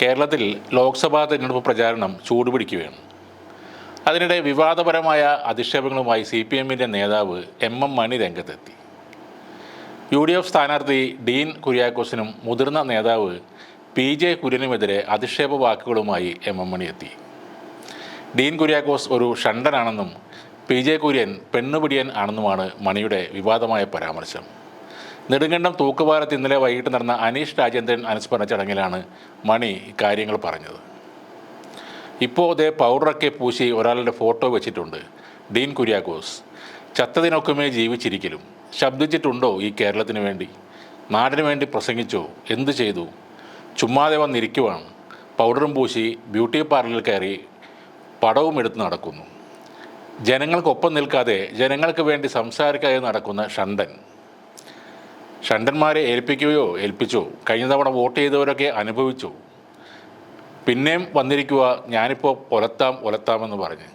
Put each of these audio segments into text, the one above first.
കേരളത്തിൽ ലോക്സഭാ തെരഞ്ഞെടുപ്പ് പ്രചാരണം ചൂടുപിടിക്കുകയാണ്. അതിനിടെ വിവാദപരമായ അധിക്ഷേപങ്ങളുമായി സി പി എമ്മിന്റെ നേതാവ് എം എം മണി രംഗത്തെത്തി. യു ഡി എഫ് സ്ഥാനാർത്ഥി ഡീൻ കുര്യാക്കോസിനും മുതിർന്ന നേതാവ് പി ജെ കുര്യനുമെതിരെ അധിക്ഷേപ വാക്കുകളുമായി എം എം മണി എത്തി. ഡീൻ കുര്യാക്കോസ് ഒരു ഷണ്ടനാണെന്നും പി ജെ കുര്യൻ പെണ്ണുപിടിയൻ ആണെന്നുമാണ് മണിയുടെ വിവാദമായ പരാമർശം. നെടുങ്കണ്ടം തൂക്കുപാലത്ത് ഇന്നലെ വൈകിട്ട് നടന്ന അനീഷ് രാജേന്ദ്രൻ അനുസ്മരണ ചടങ്ങിലാണ് മണി കാര്യങ്ങൾ പറഞ്ഞത്. ഇപ്പോൾ അതേ പൗഡറൊക്കെ പൂശി ഒരാളുടെ ഫോട്ടോ വെച്ചിട്ടുണ്ട്. ഡീൻ കുര്യാക്കോസ്. ചത്തതിനൊക്കമേ ജീവിച്ചിരിക്കലും. ശബ്ദിച്ചിട്ടുണ്ടോ ഈ കേരളത്തിന് വേണ്ടി? നാടിന് വേണ്ടി പ്രസംഗിച്ചോ? എന്ത് ചെയ്തു? ചുമ്മാതെ വന്നിരിക്കുവാണ്. പൗഡറും പൂശി ബ്യൂട്ടി പാർലറിൽ കയറി പടവും എടുത്ത് നടക്കുന്നു. ജനങ്ങൾക്കൊപ്പം നിൽക്കാതെ ജനങ്ങൾക്ക് വേണ്ടി സംസാരിക്കാതെ നടക്കുന്ന ഷണ്ടൻ. ഷണ്ടന്മാരെ ഏൽപ്പിക്കുകയോ ഏൽപ്പിച്ചോ. കഴിഞ്ഞ തവണ വോട്ട് ചെയ്തവരൊക്കെ അനുഭവിച്ചു. പിന്നെയും വന്നിരിക്കുക ഞാനിപ്പോൾ ഒലത്താം ഒലത്താമെന്ന് പറഞ്ഞ്.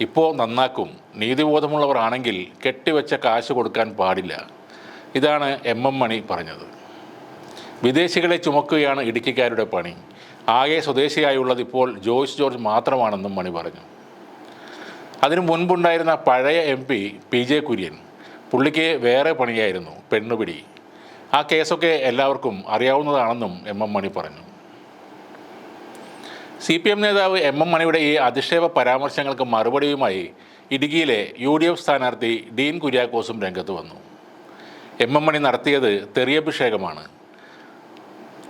ഇപ്പോൾ നന്നാക്കും. നീതിബോധമുള്ളവരാണെങ്കിൽ കെട്ടിവെച്ച കാശ് കൊടുക്കാൻ പാടില്ല. ഇതാണ് എം എം മണി പറഞ്ഞത്. വിദേശികളെ ചുമക്കുകയാണ് ഇടുക്കിക്കാരുടെ പണി. ആകെ സ്വദേശിയായുള്ളത് ഇപ്പോൾ ജോയ്സ് ജോർജ് മാത്രമാണെന്നും മണി പറഞ്ഞു. അതിനു മുൻപുണ്ടായിരുന്ന പഴയ M P P J Kurian. പുള്ളിക്ക് വേറെ പണിയായിരുന്നു പെണ്ണുപിടി. ആ കേസൊക്കെ എല്ലാവർക്കും അറിയാവുന്നതാണെന്നും എം എം മണി പറഞ്ഞു. സി പി എം നേതാവ് എം എം മണിയുടെ ഈ അധിക്ഷേപ പരാമർശങ്ങൾക്ക് മറുപടിയുമായി ഇടുക്കിയിലെ യു ഡി എഫ് സ്ഥാനാർത്ഥി ഡീൻ കുര്യാക്കോസും രംഗത്ത് വന്നു. എം എം മണി നടത്തിയത് തെറിയഭിഷേകമാണ്.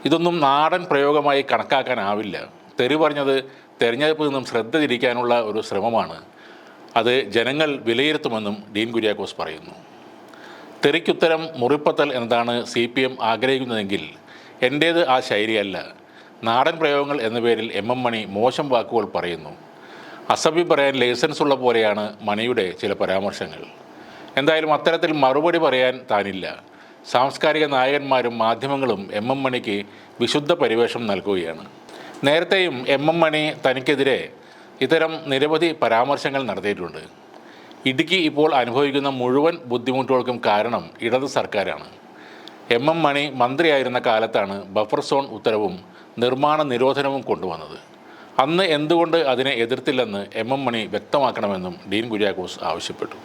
ഇതൊന്നും നാടൻ പ്രയോഗമായി കണക്കാക്കാനാവില്ല. തെറി പറഞ്ഞത് തെരഞ്ഞെടുപ്പിൽ നിന്നും ശ്രദ്ധ തിരിക്കാനുള്ള ഒരു ശ്രമമാണ്. അത് ജനങ്ങൾ വിലയിരുത്തുമെന്നും ഡീൻ കുര്യാക്കോസ് പറയുന്നു. തെറിക്കുത്തരം മുറിപ്പത്തൽ എന്നതാണ് സി പി എം ആഗ്രഹിക്കുന്നതെങ്കിൽ എന്റേത് ആ ശൈലിയല്ല. നാടൻ പ്രയോഗങ്ങൾ എന്ന പേരിൽ എം എം മണി മോശം വാക്കുകൾ പറയുന്നു. അസഭ്യം പറയാൻ ലൈസൻസ് ഉള്ള പോലെയാണ് മണിയുടെ ചില പരാമർശങ്ങൾ. എന്തായാലും അത്തരത്തിൽ മറുപടി പറയാൻ താനില്ല. സാംസ്കാരിക നായകന്മാരും മാധ്യമങ്ങളും എം എം മണിക്ക് വിശുദ്ധ പരിവേഷം നൽകുകയാണ്. നേരത്തെയും എം എം മണി തനിക്കെതിരെ ഇത്തരം നിരവധി പരാമർശങ്ങൾ നടത്തിയിട്ടുണ്ട്. ഇടുക്കി ഇപ്പോൾ അനുഭവിക്കുന്ന മുഴുവൻ ബുദ്ധിമുട്ടുകൾക്കും കാരണം ഇടത് സർക്കാരാണ്. എം എം മണി മന്ത്രിയായിരുന്ന കാലത്താണ് ബഫർ സോൺ ഉത്തരവും നിർമ്മാണ നിരോധനവും കൊണ്ടുവന്നത്. അന്ന് എന്തുകൊണ്ട് അതിനെ എതിർത്തില്ലെന്ന് എം എം മണി വ്യക്തമാക്കണമെന്നും ഡീൻ കുര്യാക്കോസ് ആവശ്യപ്പെട്ടു.